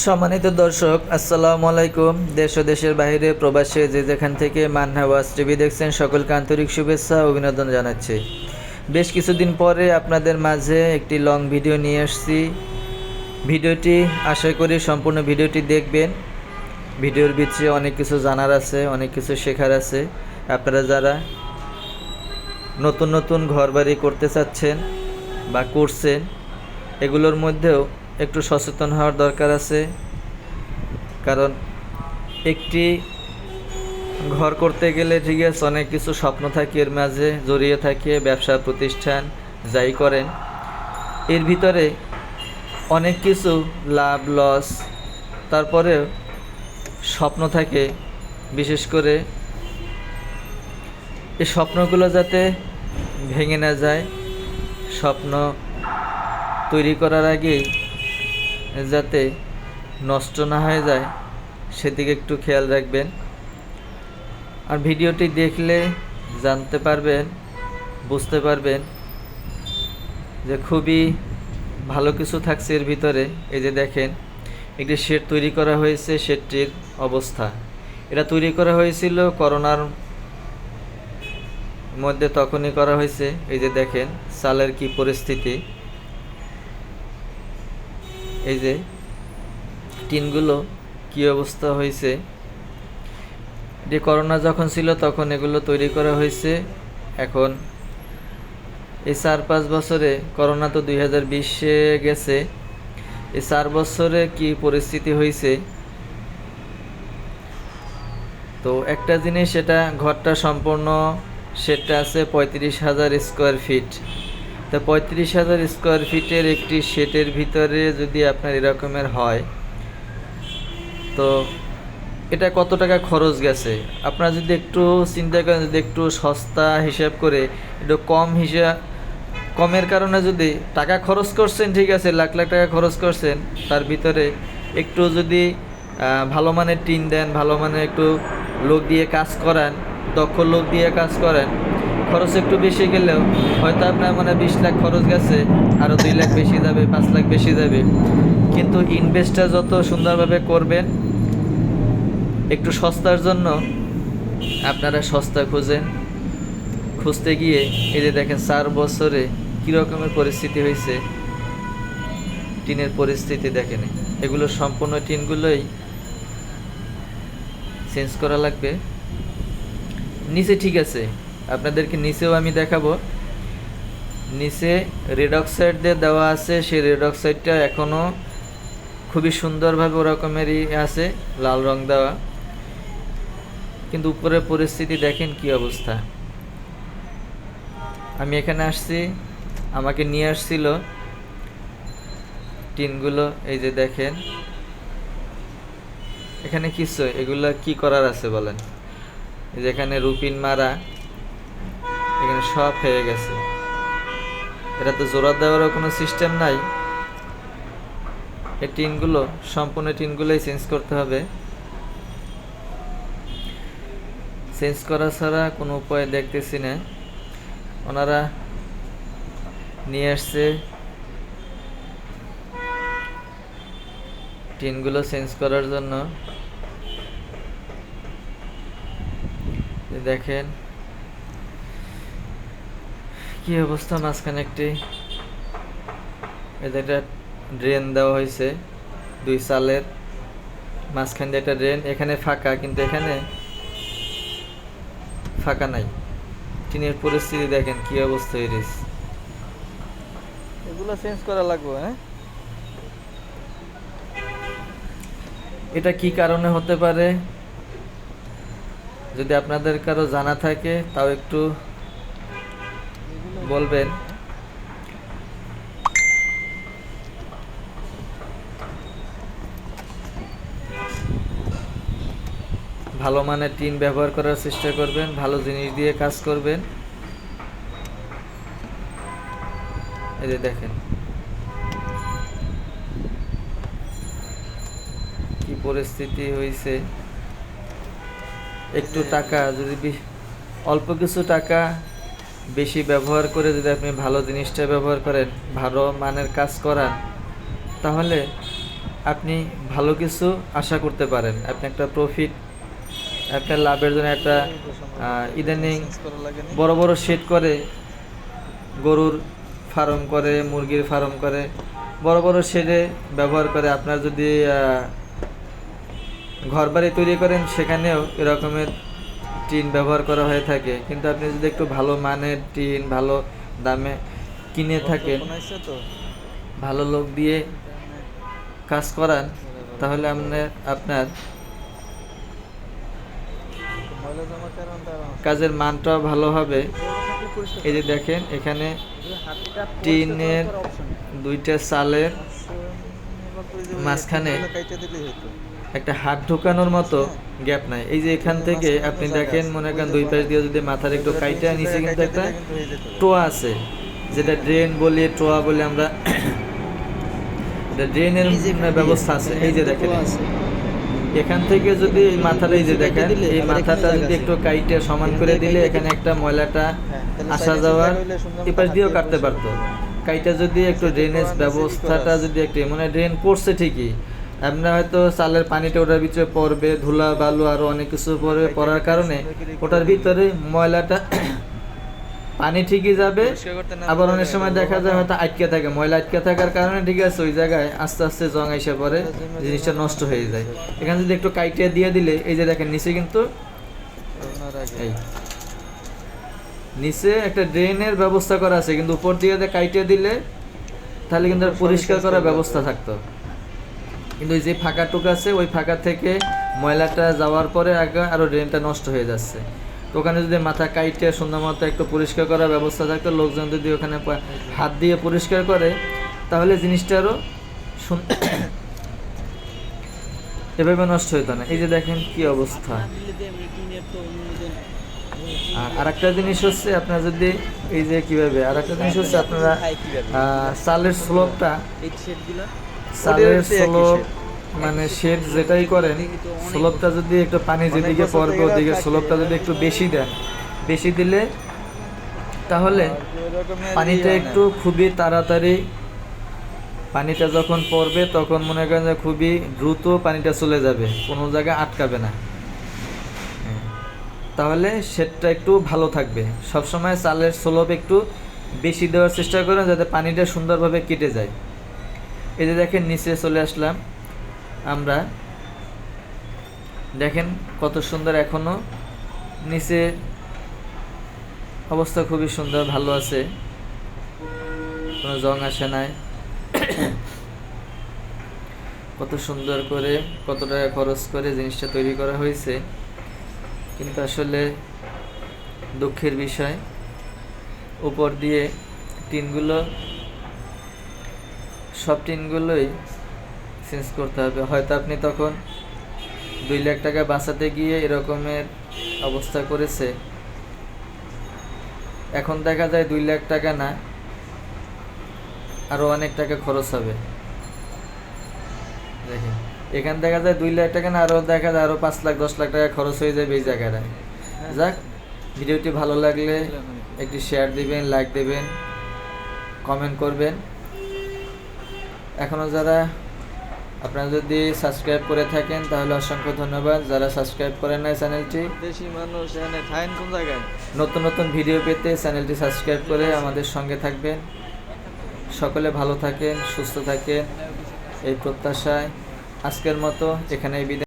সম্মানিত দর্শক, আসসালামু আলাইকুম। দেশ ও দেশের বাইরে প্রবাসে যে যেখান থেকে মান্না ওয়াজ টিভি দেখছেন, সকলকে আন্তরিক শুভেচ্ছা অভিনন্দন জানাচ্ছি। বেশ কিছুদিন পরে আপনাদের মাঝে একটি লং ভিডিও নিয়ে আসছি। ভিডিওটি আশা করি সম্পূর্ণ ভিডিওটি দেখবেন। ভিডিওর ভিতরে অনেক কিছু জানার আছে, অনেক কিছু শেখার আছে। আপনারা যারা নতুন নতুন ঘরবাড়ি করতে চাচ্ছেন বা করছেন, এগুলোর মধ্যেও একটু সচেতন হওয়ার দরকার আছে। কারণ একটি ঘর করতে গেলে ঠিক আছে, অনেক কিছু স্বপ্ন থাকে এর মাঝে, জড়িয়ে থাকে, ব্যবসা, প্রতিষ্ঠান, যাই করেন। এর ভিতরে অনেক কিছু লাভ, লস তারপরে স্বপ্ন থাকে। বিশেষ করে এই স্বপ্নগুলো যাতে ভেঙে না যায়, স্বপ্ন তৈরি করার আগেই যাতে নষ্ট না হয়ে যায়, সেদিকে একটু খেয়াল রাখবেন। আর ভিডিওটি দেখলে জানতে পারবেন, বুঝতে পারবেন যে খুবই ভালো কিছু থাকছে এর ভিতরে। এই যে দেখেন, একটি শেড তৈরি করা হয়েছে শেডটির অবস্থা। এটা তৈরি করা হয়েছিল করোনার মধ্যে তখনই করা হয়েছে। এই যে দেখেন, সালের কি পরিস্থিতি। এই যে, টিনগুলো কি অবস্থা হয়েছে? যে করোনা যখন ছিল তখন এগুলো তৈরি করা হয়েছে। এখন এই চার পাঁচ বছরে, করোনা তো দুই হাজার বিশে গেছে। এই চার বছরে কি পরিস্থিতি হয়েছে? তো একটা জিনিস সেটা ঘরটা সম্পূর্ণ সেটা আছে পঁয়ত্রিশ হাজার স্কোয়ার ফিট তো পঁয়ত্রিশ হাজার স্কোয়ার ফিটের একটি শেটের ভিতরে যদি আপনার এরকমের হয়, তো এটা কত টাকা খরচ গেছে? আপনারা যদি একটু চিন্তা করেন, যদি একটু সস্তা হিসাব করে, একটু কম হিসাব কমের কারণে যদি টাকা খরচ করছেন, ঠিক আছে, লাখ লাখ টাকা খরচ করছেন, তার ভিতরে একটু যদি ভালো মানের টিন দেন, ভালো মানের একটু লোক দিয়ে কাজ করান, দক্ষ লোক দিয়ে কাজ করেন খরচ একটু বেশি গেলেও হয়তো আপনার মানে বিশ লাখ খরচ গেছে আরও দুই লাখ বেশি যাবে, পাঁচ লাখ বেশি যাবে। কিন্তু ইনভেস্টটা যত সুন্দরভাবে করবেন, একটু সস্তার জন্য আপনারা সস্তা খুঁজেন। খুঁজতে গিয়ে এই যে দেখেন, চার বছরে কী রকমের পরিস্থিতি হয়েছে, টিনের পরিস্থিতি দেখেন। এগুলো সম্পূর্ণ টিনগুলোই চেঞ্জ করা লাগবে। নিচে ঠিক আছে। আপনাদেরকে নিচেও আমি দেখাবো। নিচে রেড অক্সাইড দিয়ে দেওয়া আছে, সেই রেড অক্সাইডটা এখনও খুবই সুন্দরভাবে ওরকমেরই আছে, লাল রং দেওয়া। কিন্তু উপরের পরিস্থিতি দেখেন কি অবস্থা। আমি এখানে আসছি, আমাকে নিয়ে আসছিল টিনগুলো, এই যে দেখেন। এখানে কিছু, এগুলো কি করার আছে বলেন? এই যে এখানে রুপিন মারা সব হয়ে গেছে। এটা তো জোড়া দেওয়ারও কোনো সিস্টেম নাই। এই টিনগুলো, সম্পূর্ণ টিনগুলোই চেঞ্জ করতে হবে। চেঞ্জ করা ছাড়া কোনো উপায় দেখতেছি না। ওনারা নিয়ে আসছে। টিনগুলো চেঞ্জ করার জন্য। দেখেন। কি অবস্থা মাঝখানে একটি? এদের একটা ড্রেন দেওয়া হয়েছে দুই সালের। মাঝখান দিয়ে একটা ড্রেন এখানে ফাঁকা কিন্তু এখানে ফাঁকা নাই। টিনের পরিস্থিতি দেখেন কি অবস্থা হয়েছে এগুলো চেঞ্জ করা লাগবে হ্যাঁ? এটা কি কারণে হতে পারে? যদি আপনাদের কারও জানা থাকে তাও একটু বলবেন। ভালো মানের টিন ব্যবহার করার চেষ্টা করবেন, ভালো জিনিস দিয়ে কাজ করবেন। এই যে দেখেন। কি পরিস্থিতি হয়েছে একটু টাকা, যদি অল্প কিছু টাকা বেশি ব্যবহার করে যদি আপনি ভালো জিনিসটা ব্যবহার করেন, ভালো মানের কাজ করান, তাহলে আপনি ভালো কিছু আশা করতে পারেন। আপনি একটা প্রফিট একটা লাভের জন্য একটা ইদানিং বড় বড় শেড করে, গরুর ফার্ম করে, মুরগির ফার্ম করে, বড় বড় শেডে ব্যবহার করে। আপনার যদি ঘর বাড়ি তৈরি করেন, সেখানেও এরকমের টিন ব্যবহার করা হয়ে থাকে। কিন্তু আপনি যদি একটু ভালো মানের টিন ভালো দামে কিনে থাকেন ভালো লোক দিয়ে কাজ করান তাহলে আপনার আপনার কাজের মানটাও ভালো হবে। এই যে দেখেন এখানে টিনের দুইটা সালের মাঝখানে একটা হাত ঢোকানোর মতো গ্যাপ নাই। এই যে এখান থেকে আপনি দেখেন মনে করেন দুই পাশ দিয়ে যদি মাথার একটু কাইটা নিচে কিন্তু একটা টোয়া আছে যেটা ড্রেন বলি টোয়া বলি আমরা ড্রেনের ব্যবস্থা আছে। এই যে দেখেন। এখান থেকে যদি এই মাথাটা এই যে দেখেন এই মাথাটা যদি একটু কাইটে সমান করে দিলে এখানে একটা ময়লাটা আসা যাওয়ার এপাশ দিয়েও কাটতে পারতো। কাইটা যদি একটু ড্রেনেজ ব্যবস্থাটা যদি একটু মানে ড্রেন করছে ঠিকই আপনার হয়তো চালের পানিটা ওটার ভিতরে পড়বে ধুলা বালু আরও অনেক কিছু পড়বে পড়ার কারণে ওটার ভিতরে ময়লাটা পানি ঠিকই যাবে। আবার অনেক সময় দেখা যায় হয়তো আটকে থাকে ময়লা আটকে থাকার কারণে ঠিক আছে ওই জায়গায় আস্তে আস্তে জং এসে পরে জিনিসটা নষ্ট হয়ে যায়। এখানে যদি একটু কাইটে দিয়ে দিলে এই যে দেখেন নিচে কিন্তু নিচে একটা ড্রেনের ব্যবস্থা করা আছে কিন্তু উপর দিয়ে কাইটিয়া দিলে তাহলে কিন্তু পরিষ্কার করার ব্যবস্থা থাকতো। কিন্তু যে ফাঁকা টুক আছে, ওই ফাঁকা থেকে ময়লাটা যাওয়ার পরে আগে আরও ড্রেনটা নষ্ট হয়ে যাচ্ছে। তো ওখানে যদি মাথা কাইটে সুন্দর মতো একটু পরিষ্কার করার ব্যবস্থা থাকতো, লোকজন যদি ওখানে হাত দিয়ে পরিষ্কার করে, তাহলে জিনিসটা আরও এভাবে নষ্ট হতো না। এই যে দেখেন কি অবস্থা। আর আরেকটা জিনিস হচ্ছে, আপনার যদি এই যে কীভাবে, আরেকটা জিনিস হচ্ছে, আপনারা চালের স্লোপটা চালের স্লোপ মানে শেড যেটাই করেন স্লোপটা যদি একটু পানি যেদিকে পড়বে ওদিকে স্লোপটা যদি একটু বেশি দেন বেশি দিলে তাহলে পানিটা একটু খুবই তাড়াতাড়ি পানিটা যখন পড়বে তখন মনে করেন যে খুবই দ্রুত পানিটা চলে যাবে কোনো জায়গায় আটকাবে না। হ্যাঁ। তাহলে শেডটা একটু ভালো থাকবে। সবসময় চালের স্লোপ একটু বেশি দেওয়ার চেষ্টা করেন যাতে পানিটা সুন্দরভাবে কেটে যায়। এই যে দেখেন, নিচে চলে আসলাম আমরা। দেখেন কত সুন্দর এখনও। নিচে অবস্থা খুবই সুন্দর, ভালো আছে। কোনো জং আসে নাই। কত সুন্দর করে, কত টাকা খরচ করে জিনিসটা তৈরি করা হয়েছে। কিন্তু আসলে দুঃখের বিষয়। উপর দিয়ে টিনগুলো সব টিনগুলোই চেঞ্জ করতে হবে। হয়তো আপনি তখন দুই লাখ টাকা বাঁচাতে গিয়ে এরকমের অবস্থা করেছে। এখন দেখা যায় দুই লাখ টাকা না আরও অনেক টাকা খরচ হবে। দেখেন এখান দেখা যায় দুই লাখ টাকা না আরও দেখা যায় আরও পাঁচ লাখ দশ লাখ টাকা খরচ হয়ে যাবে এই জায়গাটায় যাক ভিডিওটি ভালো লাগলে একটি শেয়ার দিবেন লাইক দেবেন কমেন্ট করবেন। এখনও যারা আপনারা যদি সাবস্ক্রাইব করে থাকেন তাহলে অসংখ্য ধন্যবাদ। যারা সাবস্ক্রাইব করেন নাই চ্যানেলটি দেশি মানুষ এখানে থাকেন কোন জায়গায়? নতুন নতুন ভিডিও পেতে চ্যানেলটি সাবস্ক্রাইব করে আমাদের সঙ্গে থাকবেন। সকলে ভালো থাকেন সুস্থ থাকেন। এই প্রত্যাশায় আজকের মতো এখানেই বিদায়।